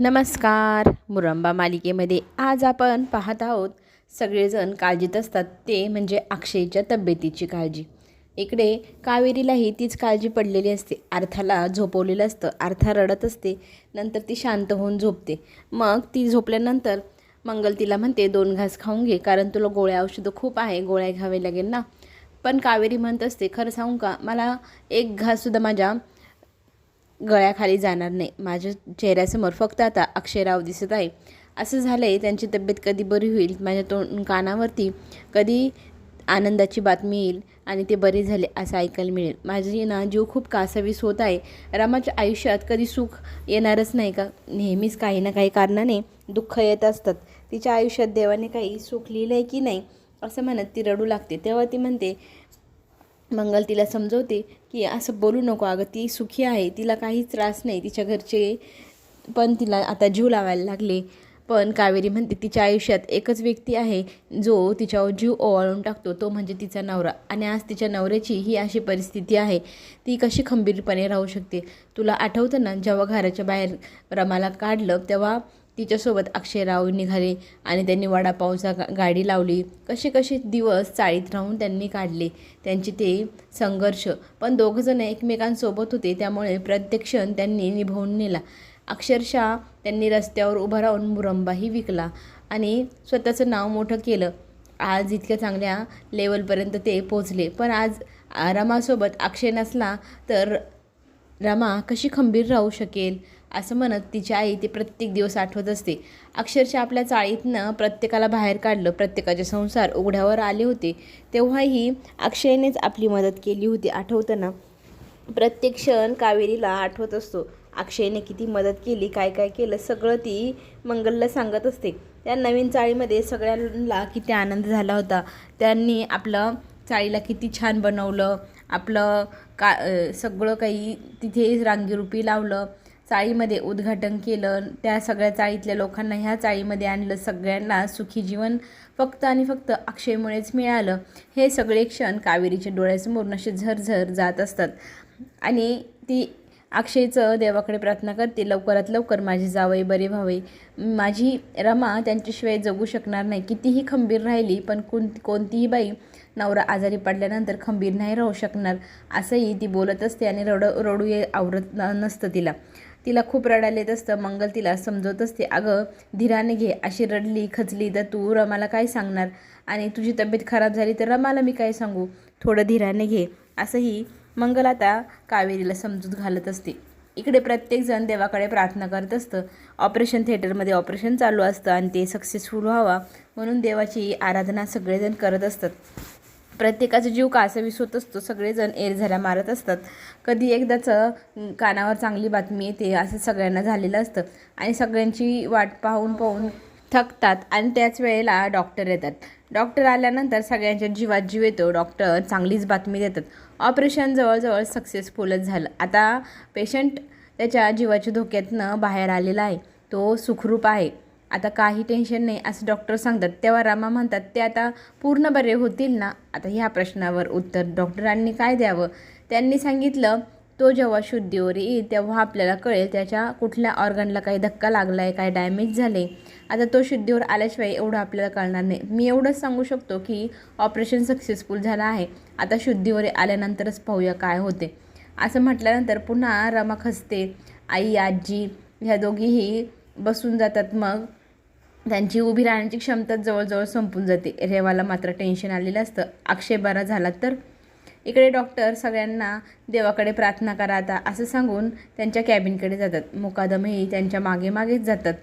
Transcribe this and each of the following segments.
नमस्कार. मुरंबा मालिकेमध्ये आज आपण पाहत आहोत सगळेजण काळजीत असतात ते म्हणजे अक्षयच्या तब्येतीची काळजी. इकडे कावेरीलाही तीच काळजी पडलेली असते. अर्थाला झोपवलेलं असतं अर्था रडत असते नंतर ती शांत होऊन झोपते. मग ती झोपल्यानंतर मंगल तिला म्हणते दोन घास खाऊन घे कारण तुला गोळ्या औषधं खूप आहे गोळ्या घ्यावे लागेल ना. पण कावेरी म्हणत असते खरं सांगू का मला एक घाससुद्धा माझ्या गळ्याखाली जाणार नाही. माझ्या चेहऱ्यासमोर फक्त आता अक्षयराव दिसत आहे. असं झालं आहे त्यांची तब्येत कधी बरी होईल? माझ्या तोंड कानावरती कधी आनंदाची बातमी येईल आणि ते बरे झाले असं ऐकायला मिळेल. माझी ना जीव खूप कासावीस होत आहे. रामाच्या आयुष्यात कधी सुख येणारच नाही का? नेहमीच काही ना काही कारणाने दुःख येत असतात. तिच्या आयुष्यात देवाने काही सुख लिहिलं आहे की नाही? असं म्हणत ती रडू लागते. तेव्हा ती म्हणते मंगल तिला समजवते की असं बोलू नको अगं ती सुखी आहे तिला काहीच त्रास नाही तिच्या घरचे पण तिला आता जीव लावायला लागले. पण कावेरी म्हणते तिच्या आयुष्यात एकच व्यक्ती आहे जो तिच्यावर जीव ओवाळून टाकतो तो म्हणजे तिचा नवरा. आणि आज तिच्या नवऱ्याची ही अशी परिस्थिती आहे ती कशी खंबीरपणे राहू शकते? तुला आठवतं ना जेव्हा घराच्या बाहेर रमाला काढलं तेव्हा तिच्यासोबत अक्षय राव निघाले आणि त्यांनी वडापावचा गा गाडी लावली. कसे कसे दिवस चाळीत राहून त्यांनी काढले. त्यांचे ते संघर्ष. पण दोघंजण एकमेकांसोबत होते त्यामुळे प्रत्येक क्षण त्यांनी निभावून नेला. अक्षरशः त्यांनी रस्त्यावर उभं राहून मुरंबाही विकला आणि स्वतःचं नाव मोठं केलं. आज इतक्या चांगल्या लेवलपर्यंत ते पोचले पण आज रमासोबत अक्षय नसला तर रमा कशी खंबीर राहू शकेल? असं म्हणत तिची आई ते प्रत्येक दिवस आठवत असते. अक्षरशः आपल्या चाळीतनं प्रत्येकाला बाहेर काढलं प्रत्येकाचे संसार उघड्यावर आले होते. तेव्हाही अक्षयनेच आपली मदत केली होती आठवताना. प्रत्येक क्षण कावेरीला आठवत असतो. अक्षयने किती मदत केली काय काय केलं सगळं ती मंगलला सांगत असते. त्या नवीन चाळीमध्ये सगळ्यांना किती आनंद झाला होता. त्यांनी आपलं चाळीला किती छान बनवलं. आपलं का सगळं काही तिथे रांगीरूपी लावलं. चाळीमध्ये उद्घाटन केलं त्या सगळ्या चाळीतल्या लोकांना ह्या चाळीमध्ये आणलं सगळ्यांना सुखी जीवन फक्त आणि फक्त अक्षयमुळेच मिळालं. हे सगळे क्षण कावेरीच्या डोळ्यासमोरून असे झरझर जात असतात. आणि ती अक्षयचं देवाकडे प्रार्थना करते लवकरात लवकर माझे जावई बरे व्हावे. माझी रमा त्यांच्याशिवाय जगू शकणार नाही. कितीही खंबीर राहिली पण कोण कोणतीही बाई नवरा आजारी पडल्यानंतर खंबीर नाही राहू शकणार. असंही ती बोलत असते आणि रड रडू ये आवरत नसतं तिला. तिला खूप रडायला येत असतं. मंगल तिला समजवत असते. अगं धीराने घे अशी रडली खचली तर तू रमाला काय सांगणार? आणि तुझी तब्येत खराब झाली तर रमाला मी काय सांगू? थोडं धीराने घे. असंही मंगल आता कावेरीला समजूत घालत असते. इकडे प्रत्येकजण देवाकडे प्रार्थना करत असतं. ऑपरेशन थिएटरमध्ये ऑपरेशन चालू असतं आणि ते सक्सेसफुल व्हावा म्हणून देवाची आराधना सगळेजण करत असतात. प्रत्येकाचा जीव कासावीस होत असतो. सगळेजण एरझऱ्या मारत असतात. कधी एकदाचं कानावर चांगली बातमी येते असं सगळ्यांना झालेलं असतं. आणि सगळ्यांची वाट पाहून पाहून थकतात आणि त्याच वेळेला डॉक्टर येतात. डॉक्टर आल्यानंतर सगळ्यांच्या जीवात जीव येतो. डॉक्टर चांगलीच बातमी देतात. ऑपरेशन जवळजवळ सक्सेसफुलच झालं. आता पेशंट त्याच्या जीवाच्या धोक्यातनं बाहेर आलेला आहे. तो सुखरूप आहे. आता काही टेन्शन नाही असं डॉक्टर सांगतात. तेव्हा रामा म्हणतात ते आता पूर्ण बरे होतील ना? आता ह्या प्रश्नावर उत्तर. डॉक्टरांनी काय द्यावं? त्यांनी सांगितलं तो जेव्हा शुद्धीवर येईल तेव्हा आपल्याला कळेल त्याच्या कुठल्या ऑर्गनला काही धक्का लागला आहे काय डॅमेज झाले. आता तो शुद्धीवर आल्याशिवाय एवढं आपल्याला कळणार नाही. मी एवढंच सांगू शकतो की ऑपरेशन सक्सेसफुल झालं आहे. आता शुद्धीवर आल्यानंतरच पाहूया काय होते. असं म्हटल्यानंतर पुन्हा रमा खसते. आई आजी ह्या दोघीही बसून जातात मग. त्यांची उभी राहण्याची क्षमता जवळजवळ संपून जाते. रेवाला मात्र टेन्शन आलेलं असतं. अक्षय बरा झाला तर? इकडे डॉक्टर सगळ्यांना देवाकडे प्रार्थना करा आता असं सांगून त्यांच्या कॅबिनकडे जातात. मुकादमही त्यांच्या मागे मागेच जातात.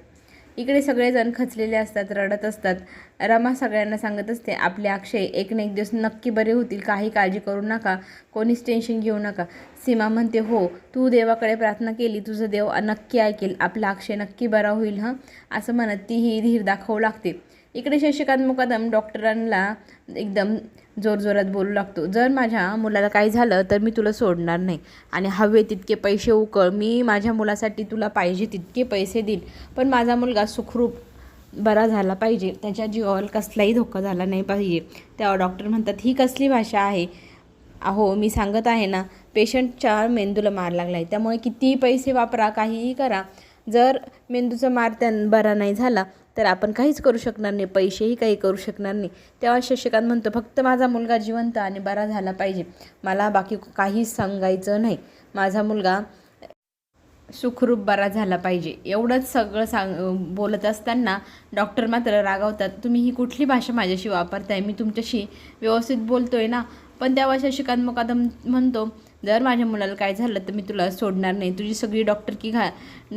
इकडे सगळेजण खचलेले असतात रडत असतात. रमा सगळ्यांना सांगत असते आपले अक्षय एक ना एक दिवस नक्की बरे होतील काही काळजी करू नका कोणीच टेन्शन घेऊ नका. सीमा म्हणते हो तू देवाकडे प्रार्थना केली तुझं देव नक्की ऐकेल आपला अक्षय नक्की बरा होईल हं? असं म्हणत तीही धीर दाखवू लागते. इकडे शशिकांत मुकादम डॉक्टरांना एकदम जोरजोरात बोलू लागतो. जर माझ्या मुलाला काही झालं तर मी तुला सोडणार नाही. आणि हवे तितके पैसे उकळ. मी माझ्या मुलासाठी तुला पाहिजे तितके पैसे देईन. पण माझा मुलगा सुखरूप बरा झाला पाहिजे. त्याच्या जीवावर कसलाही धोका झाला नाही पाहिजे. तेव्हा डॉक्टर म्हणतात ही कसली भाषा आहे? अहो मी सांगत आहे ना पेशंटच्या मेंदूला मार लागला आहे त्यामुळे कितीही पैसे वापरा काहीही करा. जर मेंदूचा मार त्यां बरा नाही झाला तर आपण काहीच करू शकणार नाही पैसेही काही करू शकणार नाही. तेव्हा शशिकांत म्हणतो फक्त माझा मुलगा जिवंत आणि बरा झाला पाहिजे. मला बाकी काहीच सांगायचं नाही. माझा मुलगा सुखरूप बरा झाला पाहिजे. एवढंच सगळं सांग बोलत असताना डॉक्टर मात्र रागावतात तुम्ही ही कुठली भाषा माझ्याशी वापरताय? मी तुमच्याशी व्यवस्थित बोलतोय ना? पण तेव्हा शशिकांत मुकादम म्हणतो जर माझ्या मुलाला काय झालं तर मी तुला सोडणार नाही. तुझी सगळी डॉक्टर की घा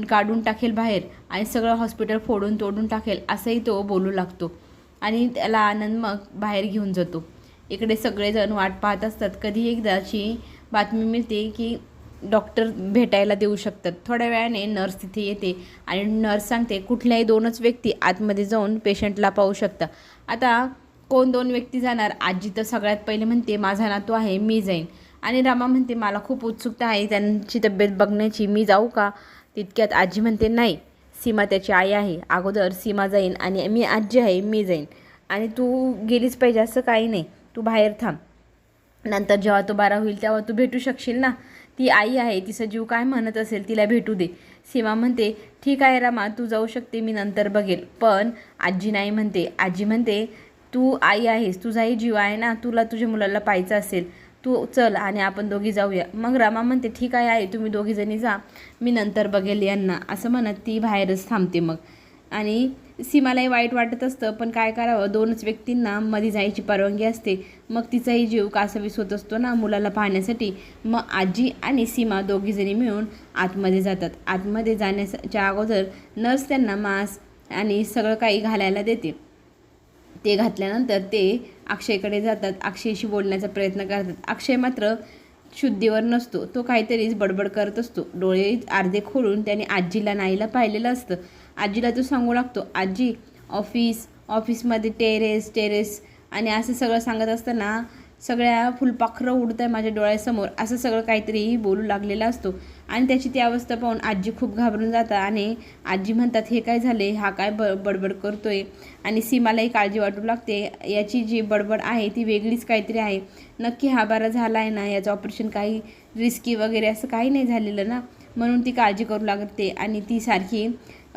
काढून टाकेल बाहेर आणि सगळं हॉस्पिटल फोडून तोडून टाकेल असंही तो बोलू लागतो. आणि त्याला आनंद मग बाहेर घेऊन जातो. इकडे सगळेजण वाट पाहत असतात. कधी एकदाची बातमी मिळते की डॉक्टर भेटायला देऊ शकतात. थोड्या वेळाने नर्स तिथे येते आणि नर्स सांगते कुठल्याही दोनच व्यक्ती आतमध्ये जाऊन पेशंटला पाहू शकता. आता कोण दोन व्यक्ती जाणार? आजी तर सगळ्यात पहिले म्हणते माझा नातू आहे मी जाईन. आणि रामा म्हणते मला खूप उत्सुकता आहे त्यांची तब्येत बघण्याची. मी जाऊ का? तितक्यात आजी म्हणते नाही सीमा त्याची आई आहे. अगोदर सीमा जाईन आणि मी आजी आहे मी जाईन. आणि तू गेलीच पाहिजे असं काही नाही. तू बाहेर थांब. नंतर जेव्हा तो बारा होईल तेव्हा तू भेटू शकशील ना? ती आई आहे तिचा जीव काय म्हणत असेल तिला भेटू दे. सीमा म्हणते ठीक आहे रामा तू जाऊ शकते मी नंतर बघेल. पण आजी नाही म्हणते. आजी म्हणते तू आई आहेस तुझाही जीव आहे ना? तुला तुझ्या मुलाला पाहायचं असेल तू चल आणि आपण दोघी जाऊया. मग रमा म्हणते ठीक आहे आई तुम्ही दोघी जणी जा. मी नंतर बघेल यांना. असं म्हणत ती बाहेरच थांबते मग. आणि सीमालाही वाईट वाटत असतं पण काय करावं? दोनच व्यक्तींना मध्ये जायची परवानगी असते. मग तिचाही जीव कासावीस होत असतो ना मुलाला पाहण्यासाठी. मग आजी आणि सीमा दोघीजणी मिळून आतमध्ये जातात. आतमध्ये जाण्याच्या अगोदर नर्स त्यांना मास्क आणि सगळं काही घालायला देते. ते घातल्यानंतर ते अक्षयकडे जातात अक्षयशी बोलण्याचा प्रयत्न करतात. अक्षय मात्र शुद्धीवर नसतो. तो काहीतरीच बडबड करत असतो. डोळे अर्धे खोलून त्याने आजीला नाईला पाहिलेलं असतं. आजीला तो सांगू लागतो आजी ऑफिस ऑफिसमध्ये टेरेस टेरेस आणि असं सगळं सांगत असताना सगळ्या फुलपाखरं उडत आहे माझ्या डोळ्यासमोर. असं सगळं काहीतरीही बोलू लागलेला असतो. आणि त्याची ती अवस्था पाहून आजी खूप घाबरून जातात आणि आजी म्हणतात हे काय झाले? हा काय ब बडबड करतोय? आणि सीमालाही काळजी वाटू लागते. याची जी बडबड आहे ती वेगळीच काहीतरी आहे. नक्की हा बरा झाला आहे ना? याचं ऑपरेशन काही रिस्की वगैरे असं काही नाही झालेलं ना? म्हणून ती काळजी करू लागते आणि ती सारखी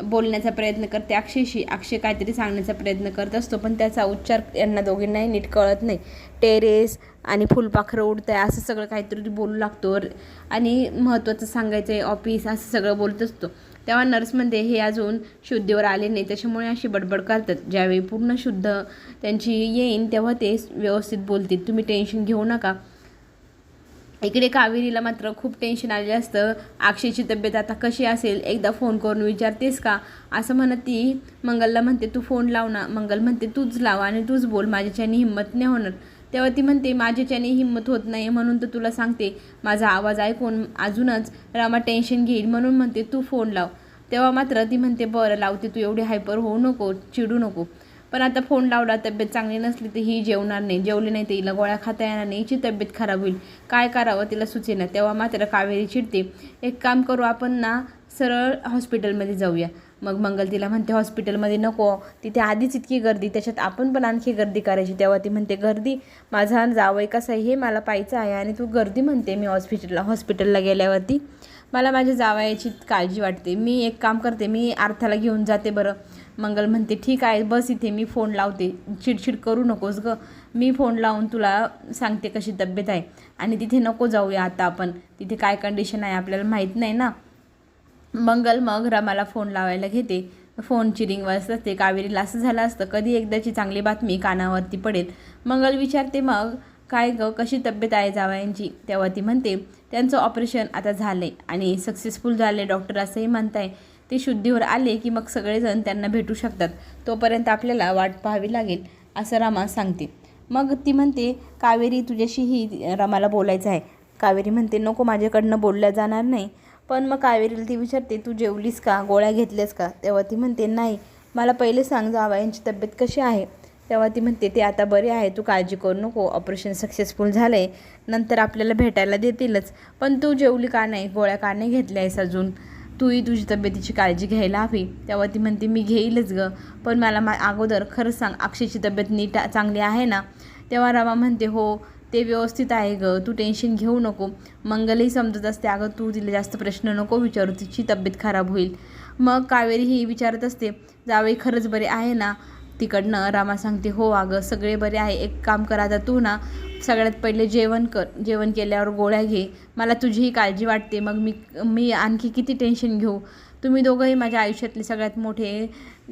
बोलण्याचा प्रयत्न करते अक्षयशी अक्षय काहीतरी सांगण्याचा प्रयत्न करत असतो पण त्याचा उच्चार यांना दोघींनाही नीट कळत नाही. टेरेस आणि फुलपाखरं उडतं आहे असं सगळं काहीतरी बोलू लागतो. आणि महत्त्वाचं सांगायचं आहे ऑफिस असं सगळं बोलत असतो. तेव्हा नर्समध्ये हे अजून शुद्धीवर आले नाही त्याच्यामुळे अशी बडबड करतात. ज्यावेळी पूर्ण शुद्ध त्यांची येईन तेव्हा ते व्यवस्थित बोलतील. तुम्ही टेन्शन घेऊ नका. इकडे कावेरीला मात्र खूप टेन्शन आलेलं असतं. अक्षयची तब्येत आता कशी असेल? एकदा फोन करून विचारतेस का? असं म्हणत ती मंगलला म्हणते तू फोन लाव ना. मंगल म्हणते तूच लाव आणि तूच बोल माझ्याच्याने हिंमत नाही होणार. तेव्हा ती म्हणते माझ्याच्याने हिंमत होत नाही म्हणून तर तुला सांगते माझा आवाज ऐकून अजूनच रामा टेन्शन घेईल म्हणून म्हणते तू फोन लाव. तेव्हा मात्र ती म्हणते बरं लावते तू एवढी हायपर होऊ नको चिडू नको. पण आता फोन लावला तब्येत चांगली नसली तर ही जेवणार नाही. जेवली नाही तर हिला गोळ्या खाता येणार नाही. हिची तब्येत खराब होईल. काय करावं तिला सुचेना तेव्हा मात्र कावेरी चिडते. एक काम करू आपण ना सरळ हॉस्पिटलमध्ये जाऊया. मग मंगल तिला म्हणते हॉस्पिटलमध्ये नको. तिथे आधीच इतकी गर्दी. त्याच्यात आपण पण आणखी गर्दी करायची. तेव्हा ती म्हणते गर्दी? माझा जावं कसं आहे? हे मला पाहायचं आहे आणि तू गर्दी म्हणते मी हॉस्पिटलला हॉस्पिटलला गेल्यावरती. मला माझ्या जावयाची काळजी वाटते. मी एक काम करते. मी अर्थाला घेऊन जाते बरं. मंगल म्हणते ठीक आहे बस इथे मी फोन लावते. चिडचिड करू नकोस गं. मी फोन लावून तुला सांगते कशी तब्येत आहे. आणि तिथे नको जाऊया आता आपण. तिथे काय कंडिशन आहे आपल्याला माहीत नाही ना. मंगल मग रमाला फोन लावायला घेते. फोनची रिंग वाजत असते. कावेरीला असं झालं असतं कधी एकदाची चांगली बातमी कानावरती पडेल. मंगल विचारते मग काय ग कशी तब्येत आहे जावयांची? तेव्हा ती म्हणते त्यांचं ऑपरेशन आता झालं आहे आणि सक्सेसफुल झाले डॉक्टर असंही म्हणताय. ते शुद्धीवर आले की मग सगळेजण त्यांना भेटू शकतात. तोपर्यंत आपल्याला वाट पाहावी लागेल असं रामा सांगते. मग ती म्हणते कावेरी तुझ्याशीही रामाला बोलायचं आहे. कावेरी म्हणते नको माझ्याकडनं बोलल्या जाणार नाही. पण मग कावेरीला ती विचारते तू जेवलीस का? गोळ्या घेतल्यास का? तेव्हा ती म्हणते नाही मला पहिले सांग जावा यांची तब्येत कशी आहे. तेव्हा ती म्हणते ते आता बरे आहे तू काळजी करू नको ऑपरेशन सक्सेसफुल झालं आहे नंतर आपल्याला भेटायला देतीलच पण तू जेवली का नाही? गोळ्या का नाही घेतल्या आहेस अजून? तूही तुझी तब्येतीची काळजी घ्यायला हवी. तेव्हा ती म्हणते मी घेईलच गं. पण मला मा अगोदर खरंच सांग अक्षयची तब्येत नीट चांगली आहे ना? तेव्हा रमा म्हणते हो ते व्यवस्थित आहे गं. तू टेन्शन घेऊ नको. मंगलही समजत असते. अगं तू तिला जास्त प्रश्न नको विचारू. तिची तब्येत खराब होईल. मग कावेरी ही विचारत असते जावई खरंच बरे आहे ना? तिकडनं रामा सांगते हो अगं सगळे बरे आहे. एक काम कर आता तू ना सगळ्यात पहिले जेवण कर. जेवण केल्यावर गोळ्या घे. मला तुझीही काळजी वाटते. मग मी मी आणखी किती टेन्शन घेऊ? तुम्ही दोघंही माझ्या आयुष्यातले सगळ्यात मोठे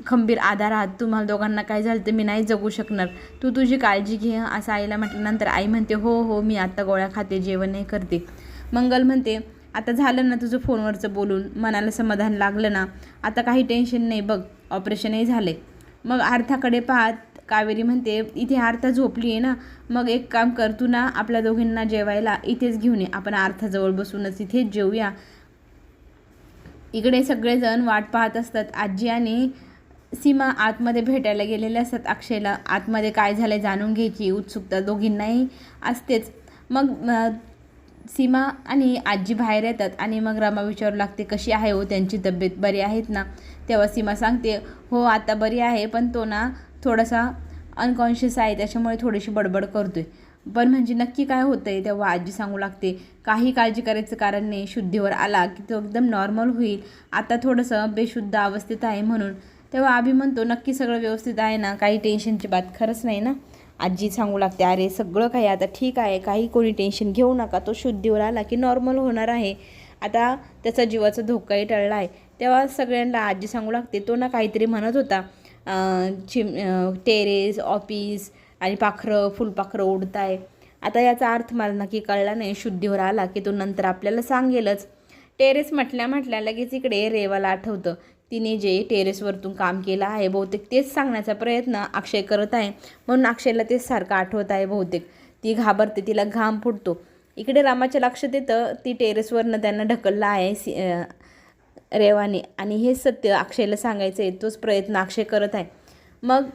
खंबीर आधार आहात. तुम्हाला दोघांना काय झालं तर मी नाही जगू शकणार. तू तुझी काळजी घे. असं आईला म्हटल्यानंतर आई म्हणते हो हो मी आत्ता गोळ्या खाते जेवणही करते. मंगल म्हणते आता झालं ना तुझं फोनवरचं बोलून. मनाला समाधान लागलं ना. आता काही टेन्शन नाही. बघ ऑपरेशनही झाले मग अर्थाकडे पाहत कावेरी म्हणते इथे आर्था झोपली आहे ना मग एक काम कर तू ना आपल्या दोघींना जेवायला इथेच घेऊन ये. आपण अर्थाजवळ बसूनच इथेच जेवूया इकडे सगळेजण वाट पाहत असतात. आजी आणि सीमा आतमध्ये भेटायला गेलेले असतात. अक्षयला आतमध्ये काय झालं जाणून घ्यायची उत्सुकता दोघींनाही असतेच. मग सीमा आणि आजी बाहेर येतात आणि मग रमा विचारू लागते कशी आहे हो? त्यांची तब्येत बरी आहेत ना? तेव्हा सीमा सांगते हो आता बरी आहे पण तो ना थोडासा अनकॉन्शियस आहे त्याच्यामुळे थोडीशी बडबड करतोय. पण म्हणजे नक्की काय होतं आहे तेव्हा आजी सांगू लागते काही काळजी करायचं कारण नाही शुद्धीवर आला की तो एकदम नॉर्मल होईल. आता थोडंसं बेशुद्ध अवस्थेत आहे म्हणून. तेव्हा आभी म्हणतो नक्की सगळं व्यवस्थित आहे ना? काही टेन्शनची बात खरंच नाही ना? आजी सांगू लागते अरे सगळं काही आता ठीक आहे काही कोणी टेन्शन घेऊ नका तो शुद्धीवर आला की नॉर्मल होणार आहे. आता त्याचा जीवाचा धोकाही टळला आहे. तेव्हा सगळ्यांना आजी सांगू लागते तो ना काहीतरी म्हणत होता चिम टेरेस ऑफिस आणि पाखरं फुलपाखरं उडताय आता याचा अर्थ मला नक्की कळला नाही शुद्धीवर आला की तो नंतर आपल्याला सांगेलच. टेरेस म्हटल्या म्हटल्या लगेच इकडे रेवाला आठवतं तिने जे टेरेसवरतून काम केलं आहे बहुतेक तेच सांगण्याचा प्रयत्न अक्षय करत आहे. म्हणून अक्षयला तेच सारखं आठवत आहे बहुतेक. ती घाबरते तिला घाम फुटतो. इकडे रामाच्या लक्षात येतं ती टेरेसवरनं त्यांना ढकललं आहे सी रेवाने. आणि हे सत्य अक्षयला सांगायचं आहे तोच प्रयत्न अक्षय करत आहे. मग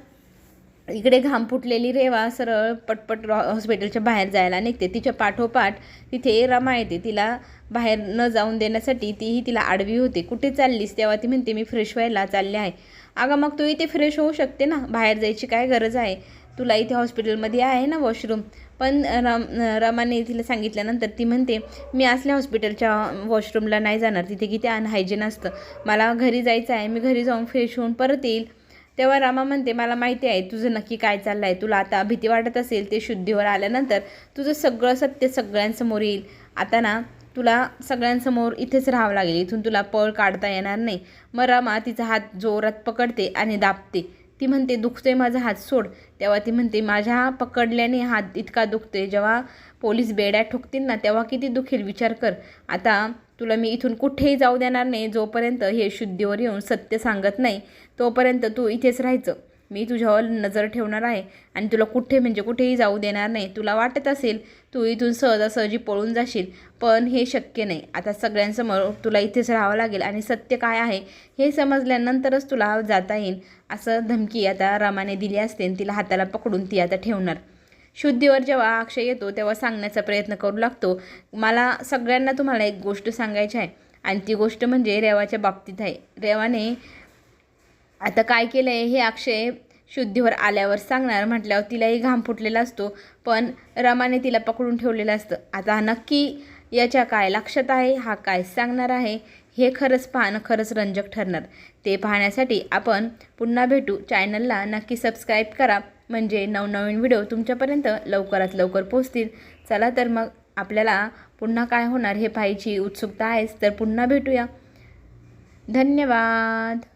इकडे घाम फुटलेली रेवा सरळ पटपट रॉ- हॉस्पिटलच्या बाहेर जायला निघते. तिच्या पाठोपाठ तिथे रमा येते. तिला बाहेर न जाऊन देण्यासाठी तीही तिला आडवी होते. कुठे चाललीस? तेव्हा ती म्हणते मी फ्रेश व्हायला चालले आहे. अगं मग तू इथे फ्रेश होऊ शकते ना? बाहेर जायची काय गरज आहे? तुला इथे हॉस्पिटलमध्ये आहे ना वॉशरूम? पण रम रमाने तिला सांगितल्यानंतर ती म्हणते मी असल्या हॉस्पिटलच्या वॉशरूमला नाही जाणार. तिथे किती अनहायजीन असतं. मला घरी जायचं आहे. मी घरी जाऊन फ्रेश होऊन परत येईल. तेव्हा रामा म्हणते मला माहिती आहे तुझं नक्की काय चाललं आहे तुला आता भीती वाटत असेल ते शुद्धीवर आल्यानंतर तुझं सगळं सत्य सगळ्यांसमोर येईल. आता ना तुला सगळ्यांसमोर इथेच राहावं लागेल. इथून तुला पळ काढता येणार नाही. मग रमा तिचा हात जोरात पकडते आणि दाबते. ती म्हणते दुखतोय माझा हात सोड. तेव्हा ती म्हणते माझ्या पकडल्याने हात इतका दुखतोय. जेव्हा पोलीस बेड्या ठोकतील ना तेव्हा किती दुखेल विचार कर. आता तुला मी इथून कुठेही जाऊ देणार नाही जोपर्यंत हे शुद्धीवर येऊन सत्य सांगत नाही तोपर्यंत तू इथेच राहायचं. मी तुझ्यावर नजर ठेवणार आहे आणि तुला कुठे म्हणजे कुठेही जाऊ देणार नाही. तुला वाटत असेल तू इथून सहजासहजी पळून जाशील पण हे शक्य नाही. आता सगळ्यांसमोर तुला इथेच राहावं लागेल आणि सत्य काय आहे हे समजल्यानंतरच तुला जाता येईल असं धमकी आता रामाने दिली असते आणि तिला हाताला पकडून ती आता ठेवणार. शुद्धीवर जेव्हा अक्षय येतो तेव्हा सांगण्याचा प्रयत्न करू लागतो. मला सगळ्यांना तुम्हाला एक गोष्ट सांगायची आहे. आणि ती गोष्ट म्हणजे रेवाच्या बाबतीत आहे. रेवाने आता काय केलं आहे हे अक्षय शुद्धीवर आल्यावर सांगणार. म्हटल्यावर तिलाही घाम फुटलेला असतो. पण रमाने तिला पकडून ठेवलेलं असतं. आता नक्की याच्या काय लक्षात आहे हा काय सांगणार आहे हे खरंच पाहणं खरंच रंजक ठरणार. ते पाहण्यासाठी आपण पुन्हा भेटू. चॅनलला नक्की सबस्क्राईब करा. म्हणजे नवनवीन व्हिडिओ तुमच्यापर्यंत लवकरात लवकर पोहोचतील. चला तर मग आपल्याला पुन्हा काय होणार हे पाहायची उत्सुकता आहेच तर पुन्हा भेटूया. धन्यवाद.